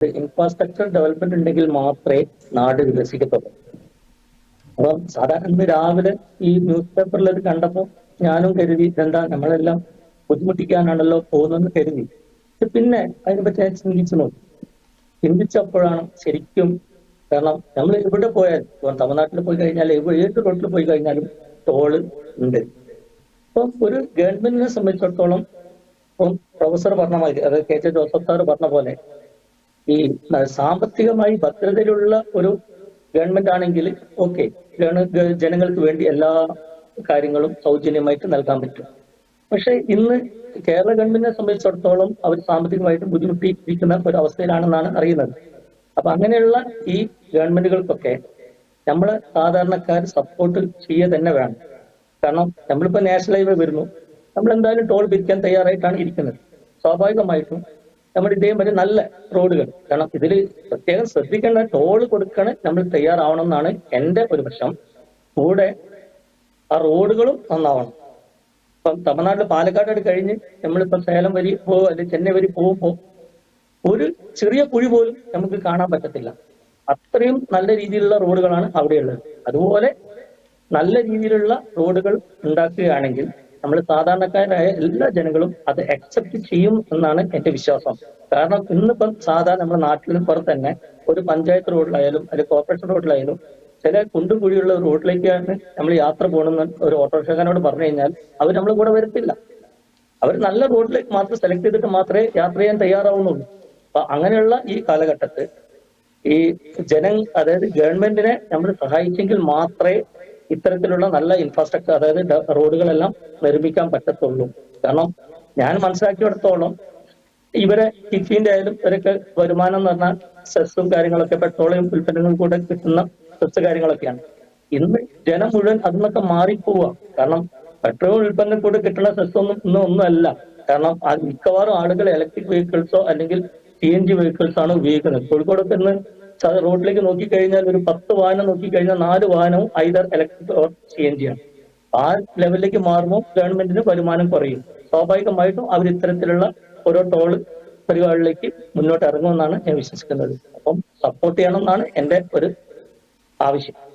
Infrastructure development ഉണ്ടെങ്കിൽ മാത്രമേ നാട് വികസിക്കത്തുള്ളൂ. അപ്പം സാധാരണ ഇന്ന് രാവിലെ ഈ ന്യൂസ് പേപ്പറിൽ അത് കണ്ടപ്പോൾ ഞാനും കരുതി എന്താ നമ്മളെല്ലാം ബുദ്ധിമുട്ടിക്കാനാണല്ലോ പോകുന്നതെന്ന് കരുതി. പിന്നെ അതിനെപ്പറ്റി ഞാൻ ചിന്തിച്ചു നോക്കി. ചിന്തിച്ചപ്പോഴാണ് ശരിക്കും കാരണം നമ്മൾ എവിടെ പോയാലും തമിഴ്നാട്ടിൽ പോയി കഴിഞ്ഞാൽ ഏത് റോട്ടിൽ പോയി കഴിഞ്ഞാലും ടോൾ ഉണ്ട്. അപ്പം ഒരു ഗവൺമെന്റിനെ സംബന്ധിച്ചിടത്തോളം ഇപ്പം പ്രൊഫസർ പറഞ്ഞ മാതിരി അതായത് കെ ജെ ജോസഫ് സാർ പറഞ്ഞ പോലെ ഈ സാമ്പത്തികമായി ഭദ്രതയിലുള്ള ഒരു ഗവൺമെന്റ് ആണെങ്കിൽ ഓക്കെ ജനങ്ങൾക്ക് വേണ്ടി എല്ലാ കാര്യങ്ങളും സൗജന്യമായിട്ട് നൽകാൻ പറ്റും. പക്ഷെ ഇന്ന് കേരള ഗവൺമെന്റിനെ സംബന്ധിച്ചിടത്തോളം അവർ സാമ്പത്തികമായിട്ട് ബുദ്ധിമുട്ടിയിരിക്കുന്ന ഒരു അവസ്ഥയിലാണെന്നാണ് അറിയുന്നത്. അപ്പൊ അങ്ങനെയുള്ള ഈ ഗവൺമെന്റുകൾക്കൊക്കെ നമ്മൾ സാധാരണക്കാർ സപ്പോർട്ട് ചെയ്യുക തന്നെ വേണം. കാരണം നമ്മളിപ്പോ നാഷണൽ ഹൈവേ വരുന്നു. നമ്മൾ എന്തായാലും ടോൾ പിരിക്കാൻ തയ്യാറായിട്ടാണ് ഇരിക്കുന്നത്. സ്വാഭാവികമായിട്ടും നമ്മുടെ ഇതേമാതിരി നല്ല റോഡുകൾ. കാരണം ഇതിൽ പ്രത്യേകം ശ്രദ്ധിക്കേണ്ട ടോൾ കൊടുക്കണ നമ്മൾ തയ്യാറാവണം എന്നാണ് എന്റെ ഒരു പ്രശ്നം കൂടെ ആ റോഡുകളും നന്നാവണം. ഇപ്പം തമിഴ്നാട്ടിൽ പാലക്കാട് കഴിഞ്ഞ് നമ്മളിപ്പോ സേലം വരി പോകും അല്ലെങ്കിൽ ചെന്നൈ വരി പോകുമ്പോൾ ഒരു ചെറിയ കുഴി പോലും നമുക്ക് കാണാൻ പറ്റത്തില്ല. അത്രയും നല്ല രീതിയിലുള്ള റോഡുകളാണ് അവിടെയുള്ളത്. അതുപോലെ നല്ല രീതിയിലുള്ള റോഡുകൾ ഉണ്ടാക്കുകയാണെങ്കിൽ നമ്മൾ സാധാരണക്കാരായ എല്ലാ ജനങ്ങളും അത് അക്സെപ്റ്റ് ചെയ്യും എന്നാണ് എന്റെ വിശ്വാസം. കാരണം ഇന്നിപ്പം സാധാരണ നമ്മുടെ നാട്ടിലും പുറത്ത് തന്നെ ഒരു പഞ്ചായത്ത് റോഡിലായാലും അല്ലെങ്കിൽ കോർപ്പറേഷൻ റോഡിലായാലും ചില കുണ്ടും കുഴിയുള്ള റോഡിലേക്കാണ് നമ്മൾ യാത്ര പോകണമെന്ന് ഒരു ഓട്ടോറിക്ഷക്കാരനോട് പറഞ്ഞു കഴിഞ്ഞാൽ അവർ നമ്മളെ കൂടെ വരത്തില്ല. അവർ നല്ല റോഡിലേക്ക് മാത്രം സെലക്ട് ചെയ്തിട്ട് മാത്രമേ യാത്ര ചെയ്യാൻ തയ്യാറാവുന്നുള്ളൂ. അപ്പൊ അങ്ങനെയുള്ള ഈ കാലഘട്ടത്തിൽ ഈ ജന അതായത് ഗവൺമെന്റിനെ നമ്മൾ സഹായിച്ചെങ്കിൽ മാത്രമേ ഇത്തരത്തിലുള്ള നല്ല ഇൻഫ്രാസ്ട്രക്ചർ അതായത് റോഡുകളെല്ലാം നിർമ്മിക്കാൻ പറ്റത്തുള്ളൂ. കാരണം ഞാൻ മനസ്സിലാക്കിയിടത്തോളം ഇവരെ കിഫിന്റെ ആയാലും ഇവരൊക്കെ വരുമാനം എന്ന് പറഞ്ഞാൽ സെസ്സും കാര്യങ്ങളൊക്കെ പെട്രോളിയം ഉൽപ്പന്നങ്ങൾ കൂടെ കിട്ടുന്ന സെസ് കാര്യങ്ങളൊക്കെയാണ്. ഇന്ന് ജനം മുഴുവൻ അതിന്നൊക്കെ മാറിപ്പോവുക കാരണം പെട്രോൾ ഉൽപ്പന്നം കൂടെ കിട്ടുന്ന സെസ് ഒന്നും ഇന്ന് ഒന്നുമല്ല. കാരണം മിക്കവാറും ആളുകൾ ഇലക്ട്രിക് വെഹിക്കിൾസോ അല്ലെങ്കിൽ സി എൻ ജി വെഹിക്കിൾസ് ആണ് ഉപയോഗിക്കുന്നത്. കോഴിക്കോടൊക്കെ ഇന്ന് റോഡിലേക്ക് നോക്കിക്കഴിഞ്ഞാൽ ഒരു പത്ത് വാഹനം നോക്കിക്കഴിഞ്ഞാൽ നാല് വാഹനവും either electric or C N G ആണ്. ആ ലെവലിലേക്ക് മാറുമ്പോൾ ഗവൺമെന്റിന് വരുമാനം കുറയും. സ്വാഭാവികമായിട്ടും അവർ ഇത്തരത്തിലുള്ള ഓരോ ടോൾ പരിപാടികളിലേക്ക് മുന്നോട്ട് ഇറങ്ങുമെന്നാണ് ഞാൻ വിശ്വസിക്കുന്നത്. അപ്പം സപ്പോർട്ട് ചെയ്യണം എന്നാണ് എന്റെ ഒരു ആവശ്യം.